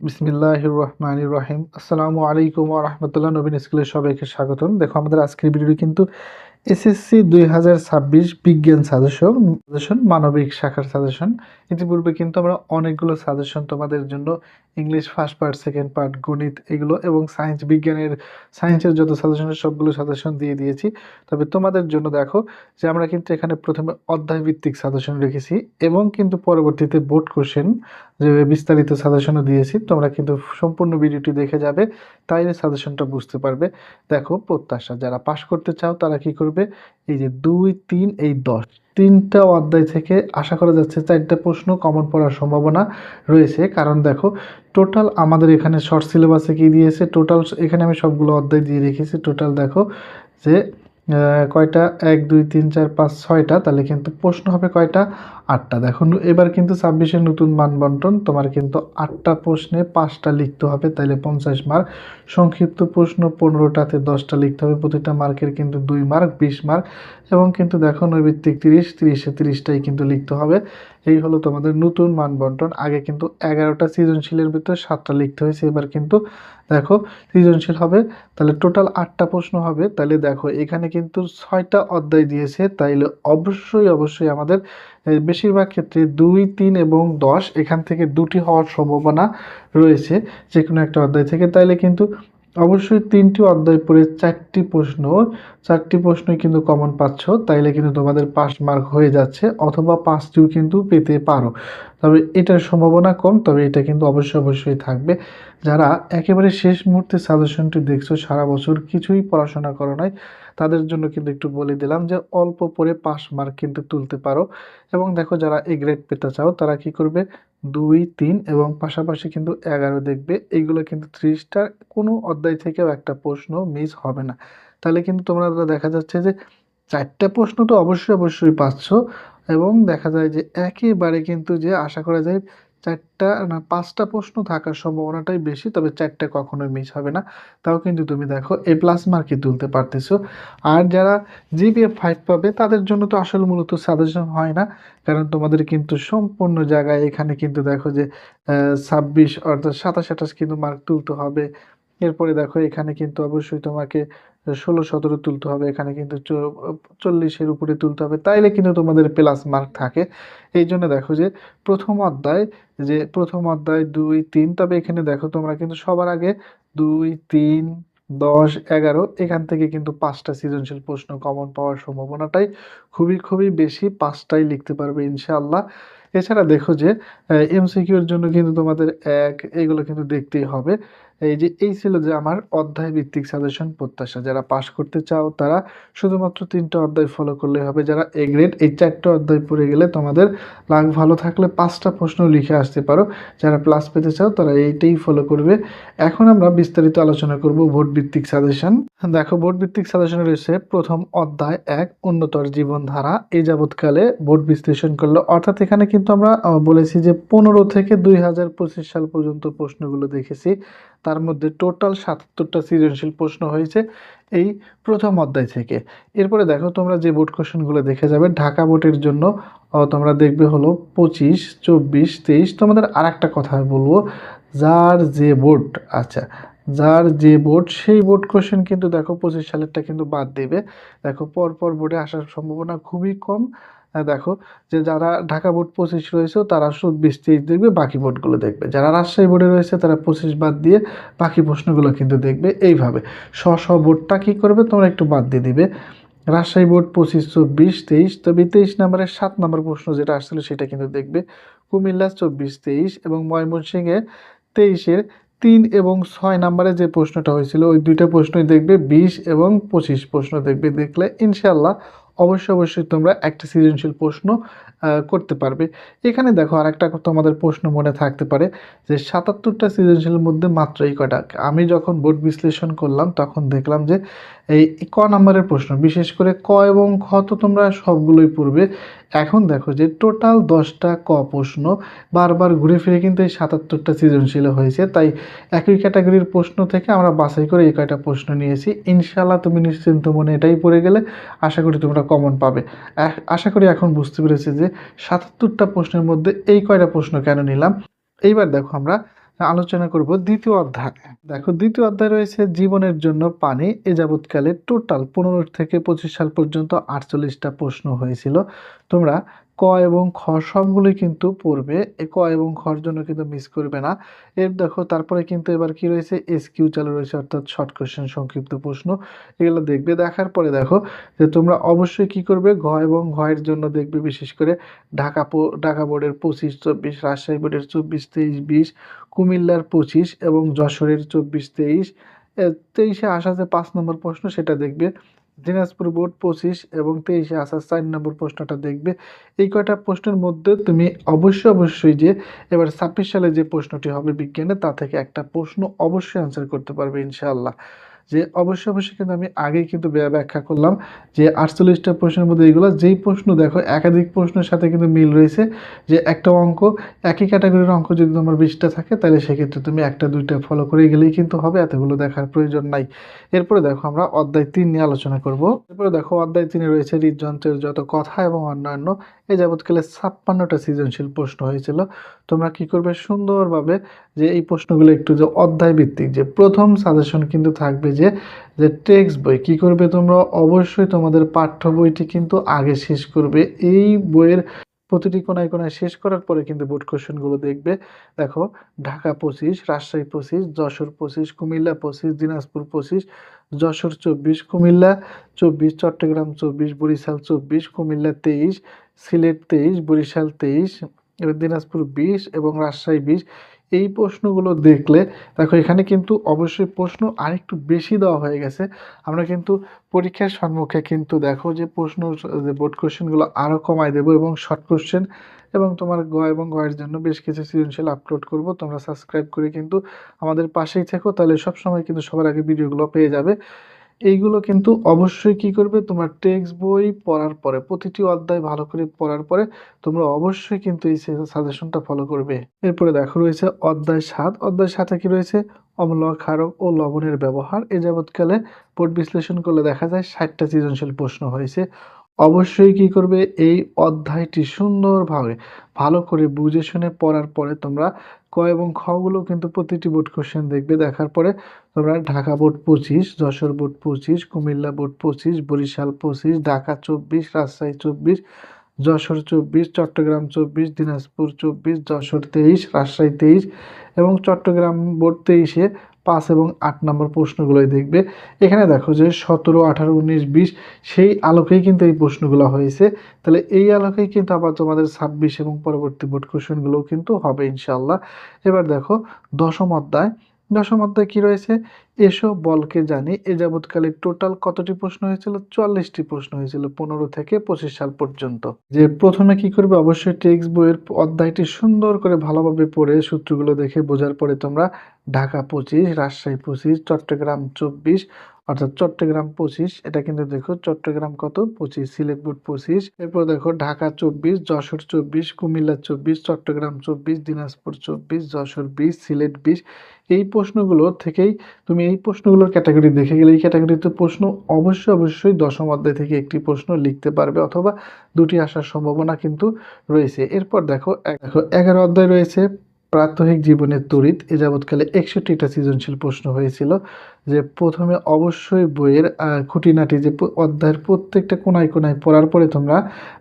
বিসমিল্লাহ রহমান রহিম আসসালামু আলাইকুম রহমতুল্লাহ। নবীন স্কুলের সবাইকে স্বাগতম। দেখো, আমাদের আজকের ভিডিওটি কিন্তু এসএসসি দুই হাজার ছাব্বিশ বিজ্ঞান সাজেশন সাজেশন, মানবিক শাখার সাজেশন। ইতিপূর্বে কিন্তু আমরা অনেকগুলো সাজেশন তোমাদের জন্য English first part, second part, গণিত এগুলো এবং সায়েন্স বিজ্ঞানের, সায়েন্সের যত সাজেশন সবগুলো সাজেশন দিয়ে দিয়েছি। তবে তোমাদের জন্য দেখো যে আমরা কিন্তু এখানে প্রথমে অধ্যায় ভিত্তিক সাজেশন রেখেছি এবং কিন্তু পরবর্তীতে বোর্ড কোশ্চেন যে বিস্তারিত সাজেশনও দিয়েছি, তোমরা কিন্তু সম্পূর্ণ ভিডিওটি দেখে যাবে, তাইলে সাজেশনটা বুঝতে পারবে। দেখো প্রত্যাশা, যারা পাশ করতে চাও তারা কি করবে? এই যে দুই, তিন, এই দশ। তিনটা অধ্যায় থেকে আশা করা যাচ্ছে চারটা প্রশ্ন কমন পড়ার সম্ভাবনা রয়েছে। কারণ দেখো টোটাল আমাদের এখানে শর্ট সিলেবাসে কী দিয়েছে? টোটাল এখানে আমি সবগুলো অধ্যায় দিয়ে রেখেছি। টোটাল দেখো যে কয়টা? এক, দুই, তিন, চার, পাঁচ, ছয়টা। তাহলে কিন্তু প্রশ্ন হবে কয়টা? আটটা। দেখো এবার কিন্তু ছাব্বিশের নতুন মান বন্টন তোমার কিন্তু আটটা প্রশ্নে পাঁচটা লিখতে হবে তাহলে পঞ্চাশ মার্ক। সংক্ষিপ্ত প্রশ্ন পনেরোটাতে দশটা লিখতে হবে, প্রতিটা মার্কের কিন্তু দুই মার্ক, বিশ মার্ক। এবং কিন্তু দেখো, নৈবিত্তিক তিরিশ, তিরিশে তিরিশটাই কিন্তু লিখতে হবে। এই হলো তোমাদের নতুন মান বন্টন আগে কিন্তু এগারোটা সৃজনশীলের ভিতরে সাতটা লিখতে হয়েছে। এবার কিন্তু দেখো সৃজনশীল হবে, তাহলে টোটাল আটটা প্রশ্ন হবে। তাহলে দেখো, এখানে কিন্তু ছয়টা অধ্যায় দিয়েছে, তাইলে অবশ্যই অবশ্যই আমাদের বেশিরভাগ ক্ষেত্রে দুই, তিন এবং দশ, এখান থেকে দুটি হওয়ার সম্ভাবনা রয়েছে যে কোনো একটা অধ্যায় থেকে। তাইলে কিন্তু অবশ্যই তিনটি অধ্যায় পড়ে চারটি প্রশ্ন। চারটি প্রশ্ন কিন্তু কমন পাচ্ছ, তাইলে কিন্তু তোমাদের পাস মার্ক হয়ে যাচ্ছে, অথবা পাঁচটিও কিন্তু পেতে পারো। তবে এটার সম্ভাবনা কম, তবে এটা কিন্তু অবশ্যই অবশ্যই থাকবে। যারা একেবারে শেষ মুহূর্তে সাজেশনটি দেখছ, সারা বছর কিছুই পড়াশোনা করো নাই তাদের জন্য কিন্তু একটু বলে দিলাম যে অল্প পড়ে পাস মার্ক কিন্তু তুলতে পারো। এবং দেখো যারা এই গ্রেড পেতে চাও, তারা কি করবে? দুই, তিন এবং পাশাপাশি কিন্তু এগারো দেখবে। এইগুলো কিন্তু থ্রি স্টার কোনো অধ্যায় থেকেও একটা প্রশ্ন মিস হবে না। তাহলে কিন্তু তোমরা দেখা যাচ্ছে যে চারটা প্রশ্ন তো অবশ্যই অবশ্যই পাচ্ছ। এবং দেখা যায় যে একেবারে কিন্তু যে আশা করা যায় চারটা, না, পাঁচটা প্রশ্ন থাকার সম্ভাবনাটাই বেশি, তবে চারটা কখনোই মিস হবে না। তাও কিন্তু তুমি দেখো এ প্লাস মার্কই তুলতে পারতেছো। আর যারা জিপিএ ফাইভ পাবে, তাদের জন্য তো আসলে মূলত সাজেশন হয় না। কারণ তোমাদের কিন্তু সম্পূর্ণ জায়গায় এখানে কিন্তু দেখো যে ছাব্বিশ অর্থাৎ সাতাশ আঠাশ কিন্তু মার্ক তুলতে হবে। এরপরে দেখো, এখানে কিন্তু অবশ্যই তোমাকে ষোলো, সতেরো তুলতে হবে। এখানে কিন্তু চল্লিশের উপরে তুলতে হবে। তাইলে কিন্তু তোমাদের প্লাস মার্ক থাকে। এই জন্য দেখো যে, প্রথম অধ্যায় যে, প্রথম অধ্যায় দুই, তিন, তবে এখানে দেখো তোমরা কিন্তু সবার আগে দুই, তিন, দশ, এগারো, এখান থেকে কিন্তু পাঁচটা সৃজনশীল প্রশ্ন কমন পাওয়ার সম্ভাবনাটাই খুবই খুবই বেশি, পাঁচটাই লিখতে পারবে ইনশাআল্লাহ। এছাড়া দেখো যে এমসিকিউর জন্য কিন্তু তোমাদের এক, এগুলো কিন্তু দেখতেই হবে। এই যে, এই ছিল যে আমার অধ্যায় ভিত্তিক সাজেশন প্রত্যাশা। যারা পাশ করতে চাও, তারা শুধুমাত্র তিনটা অধ্যায় ফলো করলে হবে। যারা এ গ্রেড এই চারটা অধ্যায় পড়ে গেলে তোমাদের লাগ ভালো থাকলে পাঁচটা প্রশ্ন লিখে আসতে পারো। যারা প্লাস পেতে চাও, তারা এইটাই ফলো করবে। এখন আমরা বিস্তারিত আলোচনা করব ভোট ভিত্তিক সাজেশন দেখো ভোট ভিত্তিক সাজেশন রয়েছে, প্রথম অধ্যায় এক, উন্নতর জীবনধারা। এই যাবৎকালে ভোট বিশ্লেষণ করল। অর্থাৎ এখানে কিন্তু আমরা বলেছি যে পনেরো থেকে দুই হাজার পঁচিশ সাল পর্যন্ত প্রশ্নগুলো দেখেছি। তার মধ্যে টোটাল সাতাত্তরটা সৃজনশীল প্রশ্ন হয়েছে এই প্রথম অধ্যায় থেকে। এরপরে দেখো তোমরা যে বোর্ড কোশ্চেনগুলো দেখে যাবে, ঢাকা বোর্ডের জন্য তোমরা দেখবে হলো পঁচিশ, চব্বিশ, তেইশ। তোমাদের আর একটা কথা বলব, যার যে বোর্ড আচ্ছা যার যে বোর্ড সেই বোর্ড কোশ্চেন কিন্তু দেখো পঁচিশ সালেরটা কিন্তু বাদ দেবে। দেখো পরপর বোর্ডে আসার সম্ভাবনা খুবই কম। দেখো যে যারা ঢাকা বোর্ড পঁচিশ রয়েছে, তারা চব্বিশ, তেইশ দেখবে, বাকি বোর্ডগুলো দেখবে। যারা রাজশাহী বোর্ডে রয়েছে, তারা পঁচিশ বাদ দিয়ে বাকি প্রশ্নগুলো কিন্তু দেখবে এইভাবে। স্ব স্ব বোর্ডটা কী করবে, তোমরা একটু বাদ দিয়ে দিবে। রাজশাহী বোর্ড পঁচিশ, চব্বিশ, তেইশ, তবে তেইশ নম্বরের সাত নম্বর প্রশ্ন যেটা আসছিল, সেটা কিন্তু দেখবে। কুমিল্লা চব্বিশ, তেইশ এবং ময়মনসিংহে তেইশের তিন এবং ছয় নাম্বারে যে প্রশ্নটা হয়েছিল, ওই দুইটা প্রশ্নই দেখবে, বিশ এবং পঁচিশ প্রশ্ন দেখবে, দেখলে ইনশাল্লাহ অবশ্যই অবশ্যই তোমরা একটা সৃজনশীল প্রশ্ন করতে পারবে। এখানে দেখো আর একটা তোমাদের প্রশ্ন মনে থাকতে পারে যে সাতাত্তরটা সৃজনশীলের মধ্যে মাত্র এই কটা আমি যখন বোর্ড বিশ্লেষণ করলাম তখন দেখলাম যে এই ক নম্বরের প্রশ্ন, বিশেষ করে ক এবং খ তো তোমরা সবগুলোই পড়বে। এখন দেখো যে টোটাল দশটা ক প্রশ্ন বারবার ঘুরে ফিরে কিন্তু এই সাতাত্তরটা সৃজনশীল হয়েছে। তাই একই ক্যাটাগরির প্রশ্ন থেকে আমরা বাছাই করে এই কয়টা প্রশ্ন নিয়েছি। ইনশাল্লাহ তুমি নিশ্চিন্ত মনে এটাই পড়ে গেলে। আশা করি তোমরা কমন পাবে। আশা করি এখন বুঝতে পেরেছি যে সাতাত্তরটা প্রশ্নের মধ্যে এই কয়টা প্রশ্ন কেন নিলাম। এইবার দেখো আমরা আলোচনা করব দ্বিতীয় অধ্যায়। দেখো দ্বিতীয় অধ্যায় রয়েছে জীবনের জন্য পানি, এ যাবৎকালে টোটাল পনেরো থেকে পঁচিশ সাল পর্যন্ত আটচল্লিশটা প্রশ্ন হয়েছিল। তোমরা ক এবং খ সবগুলোই কিন্তু পড়বে। এ ক এবং খর জন্য কিন্তু মিস করবে না। এর দেখো, তারপরে কিন্তু এবার কি রয়েছে? এস কিউ চালু রয়েছে, অর্থাৎ শর্ট কোশ্চেন সংক্ষিপ্ত প্রশ্ন। এগুলো দেখবে, দেখার পরে দেখো যে তোমরা অবশ্যই কি করবে? ঘ এবং ঘয়ের জন্য দেখবে বিশেষ করে ঢাকা ঢাকা বোর্ডের পঁচিশ, চব্বিশ, রাজশাহী বোর্ডের চব্বিশ, তেইশ, বিশ, কুমিল্লার পঁচিশ এবং যশোরের চব্বিশ, তেইশ। তেইশে আসা যে পাঁচ নম্বর প্রশ্ন, সেটা দেখবে। দিনাজপুর বোর্ড পঁচিশ এবং তেইশে আসা চার নম্বর প্রশ্নটা দেখবে। এই কয়টা প্রশ্নের মধ্যে তুমি অবশ্যই অবশ্যই যে এবার ছাব্বিশ সালে যে প্রশ্নটি হবে বিজ্ঞানে, তা থেকে একটা প্রশ্ন অবশ্যই আনসার করতে পারবে ইনশাআল্লাহ। যে অবশ্যই অবশ্যই কিন্তু আমি আগেই কিন্তু ব্যাখ্যা করলাম যে আটচল্লিশটা প্রশ্নের মধ্যে এইগুলো যেই প্রশ্ন দেখো, একাধিক প্রশ্নের সাথে কিন্তু মিল রয়েছে যে একটা অঙ্ক, একই ক্যাটাগরির অঙ্ক যদি তোমার বিশটা থাকে, তাহলে সেক্ষেত্রে তুমি একটা, দুইটা ফলো করে গেলেই কিন্তু হবে, এতগুলো দেখার প্রয়োজন নাই। এরপরে দেখো আমরা অধ্যায় তিন নিয়ে আলোচনা করব। এরপরে দেখো অধ্যায় তিনে রয়েছে হৃদযন্ত্রের যত কথা এবং অন্যান্য এ যাবৎকালে ছাপ্পান্নটা সৃজনশীল প্রশ্ন হয়েছিল। তোমরা কি করবে সুন্দরভাবে যে এই প্রশ্নগুলো একটু যে অধ্যায় ভিত্তিক যে প্রথম সাজেশন কিন্তু থাকবে যে যে টেক্সট বই কি করবে তোমরা? অবশ্যই তোমাদের পাঠ্য বইটি কিন্তু আগে শেষ করবে। এই বইয়ের প্রতিটি কোনায় কোনায় শেষ করার পরে কিন্তু বোর্ড কোশ্চেনগুলো দেখবে। দেখো, ঢাকা পঁচিশ, রাজশাহী পঁচিশ, যশোর পঁচিশ, কুমিল্লা পঁচিশ, দিনাজপুর পঁচিশ, যশোর চব্বিশ, কুমিল্লা চব্বিশ, চট্টগ্রাম চব্বিশ, বরিশাল চব্বিশ, কুমিল্লা তেইশ, সিলেট তেইশ, বরিশাল তেইশ দিনাজপুর বিশ এবং রাজশাহী বিশ। এই প্রশ্নগুলো দেখলে, দেখো এখানে কিন্তু অবশ্যই প্রশ্ন আরেকটু বেশি দেওয়া হয়ে গেছে। আমরা কিন্তু পরীক্ষার সম্মুখে কিন্তু দেখো যে প্রশ্ন, যে বোর্ড কোশ্চেনগুলো আরও কমায় দেবো এবং শর্ট কোশ্চেন এবং তোমার গ এবং গয়ের জন্য বেশ কিছু সৃজনশীল আপলোড করব। তোমরা সাবস্ক্রাইব করে কিন্তু আমাদের পাশেই থেকো, তাহলে সবসময় কিন্তু সবার আগে ভিডিওগুলো পেয়ে যাবে। এইগুলো কিন্তু অবশ্যই কি করবে? তোমার টেক্সট বই পড়ার পরে, প্রতিটি অধ্যায় ভালো করে পড়ার পরে, তোমরা অবশ্যই কিন্তু এই সাজেশনটা ফলো করবে। এরপরে দেখো রয়েছে অধ্যায় সাত। অধ্যায় সাথে কি রয়েছে? অম্ল ক্ষারক ও লবণের ব্যবহার। এ যাবৎকালে বোর্ড বিশ্লেষণ করলে দেখা যায় ষাটটা সৃজনশীল প্রশ্ন হয়েছে। অবশ্যই কি করবে? এই অধ্যায়টি সুন্দরভাবে ভালো করে বুঝে শুনে পড়ার পরে তোমরা ক এবং খগুলো কিন্তু প্রতিটি বোর্ড কোশ্চেন দেখবে। দেখার পরে তোমরা ঢাকা বোর্ড পঁচিশ, যশোর বোর্ড পঁচিশ, কুমিল্লা বোর্ড পঁচিশ, বরিশাল পঁচিশ, ঢাকা চব্বিশ, রাজশাহী চব্বিশ, যশোর চব্বিশ, চট্টগ্রাম চব্বিশ, দিনাজপুর চব্বিশ, যশোর তেইশ, রাজশাহী তেইশ এবং চট্টগ্রাম বোর্ড তেইশে পাঁচ এবং আট নম্বর প্রশ্নগুলোই দেখবে। এখানে দেখো যে সতেরো, আঠারো, উনিশ, বিশ, সেই আলোকেই কিন্তু এই প্রশ্নগুলো হয়েছে। তাহলে এই আলোকেই কিন্তু আবার তোমাদের ছাব্বিশ এবং পরবর্তী বোর্ড কোশ্চেনগুলোও কিন্তু হবে ইনশাল্লাহ এবার দেখো দশম অধ্যায়। দশম অধ্যায় কী রয়েছে? এসো বলকে জানি। এ যাবৎকালে টোটাল কতটি প্রশ্ন হয়েছিল? চুয়াল্লিশটি প্রশ্ন হয়েছিল পনেরো থেকে পঁচিশ সাল পর্যন্ত। যে প্রথমে কি করবে? অবশ্যই টেক্সট বইয়ের অধ্যায়টি সুন্দর করে ভালোভাবে পড়ে সূত্রগুলো দেখে বোঝার পরে তোমরা ঢাকা পঁচিশ, রাজশাহী পঁচিশ, চট্টগ্রাম চব্বিশ, অর্থাৎ চট্টগ্রাম পঁচিশ। এটা কিন্তু দেখো চট্টগ্রাম কত? পঁচিশ, সিলেট বোর্ড পঁচিশ। এরপর দেখো ঢাকা চব্বিশ, যশোর চব্বিশ, কুমিল্লা চব্বিশ, চট্টগ্রাম চব্বিশ, দিনাজপুর চব্বিশ, যশোর বিশ, সিলেট বিশ। এই প্রশ্নগুলো থেকেই তুমি এই প্রশ্নগুলোর ক্যাটাগরি দেখে গেলে এই ক্যাটাগরিতে প্রশ্ন অবশ্যই অবশ্যই দশম অধ্যায় থেকে একটি প্রশ্ন লিখতে পারবে অথবা দুটি আসার সম্ভাবনা কিন্তু রয়েছে। এরপর দেখো দেখো এগারো অধ্যায় রয়েছে। প্রাত্যহিক জীবনের তড়িৎ এ যাবৎকালে একষট্টিটা সৃজনশীল প্রশ্ন হয়েছিল যে প্রথমে অবশ্যই বইয়ের খুঁটিনাটি যে অধ্যায়ের প্রত্যেকটা কোনায় কোনায় পড়ার পরে তোমরা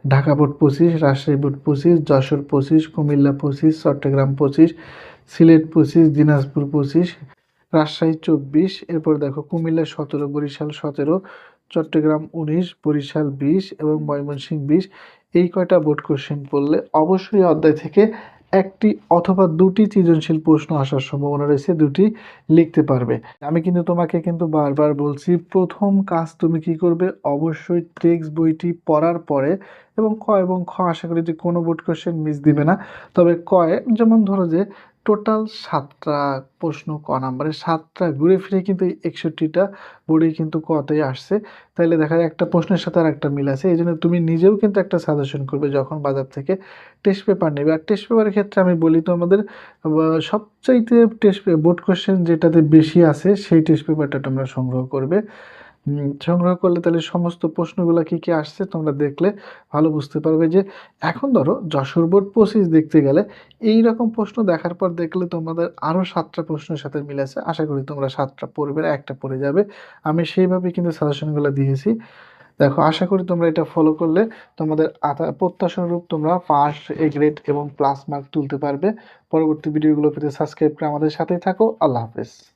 ঢাকা বোর্ড পঁচিশ, রাজশাহী বোর্ড পঁচিশ, যশোর পঁচিশ, কুমিল্লা পঁচিশ, চট্টগ্রাম পঁচিশ, সিলেট পঁচিশ, দিনাজপুর পঁচিশ, রাজশাহী চব্বিশ, এরপর দেখো কুমিল্লা সতেরো, বরিশাল সতেরো, চট্টগ্রাম উনিশ, বরিশাল বিশ এবং ময়মনসিংহ বিশ। এই কয়টা বোর্ড কোশ্চেন পড়লে অবশ্যই অধ্যায় থেকে একটি অথবা দুটি সৃজনশীল প্রশ্ন আসার সম্ভাবনা রয়েছে, দুটি লিখতে পারবে। আমি কিন্তু তোমাকে কিন্তু বারবার বলছি, প্রথম কাজ তুমি কি করবে? অবশ্যই টেক্সট বইটি পড়ার পরে এবং ক এবং খ, আশা করি যে কোনো বোর্ড কোশ্চেন মিস দিবে না। তবে কয়ে যেমন ধরো যে টোটাল সাতটা প্রশ্ন ক নাম্বারে, সাতটা ঘুরে ফিরে কিন্তু একষট্টিটা বোর্ডেই কিন্তু কতেই আসছে। তাইলে দেখা যায় একটা প্রশ্নের সাথে আর একটা মিল আছে এই জন্য তুমি নিজেও কিন্তু একটা সাজেশন করবে যখন বাজার থেকে টেস্ট পেপার নেবে। আর টেস্ট পেপারের ক্ষেত্রে আমি বলি তো আমাদের সবচাইতে টেস্ট বোর্ড কোশ্চেন যেটাতে বেশি আছে সেই টেস্ট পেপারটা তোমরা সংগ্রহ করবে। সংগ্রহ করলে তাহলে সমস্ত প্রশ্নগুলো কি কি আসছে তোমরা দেখলে ভালো বুঝতে পারবে যে এখন ধরো যশোর বোর্ড পঁচিশ দেখতে গেলে এই রকম প্রশ্ন দেখার পর দেখলে তোমাদের আরও সাতটা প্রশ্নের সাথে মিলেছে আশা করি তোমরা সাতটা পড়বে, একটা পড়ে যাবে। আমি সেইভাবে কিন্তু সাজেশনগুলো দিয়েছি। দেখো, আশা করি তোমরা এটা ফলো করলে তোমাদের প্রত্যাশানুরূপ তোমরা পাস এ গ্রেড এবং প্লাস মার্ক তুলতে পারবে। পরবর্তী ভিডিওগুলো পেতে সাবস্ক্রাইব করে আমাদের সাথেই থাকো। আল্লাহ হাফেজ।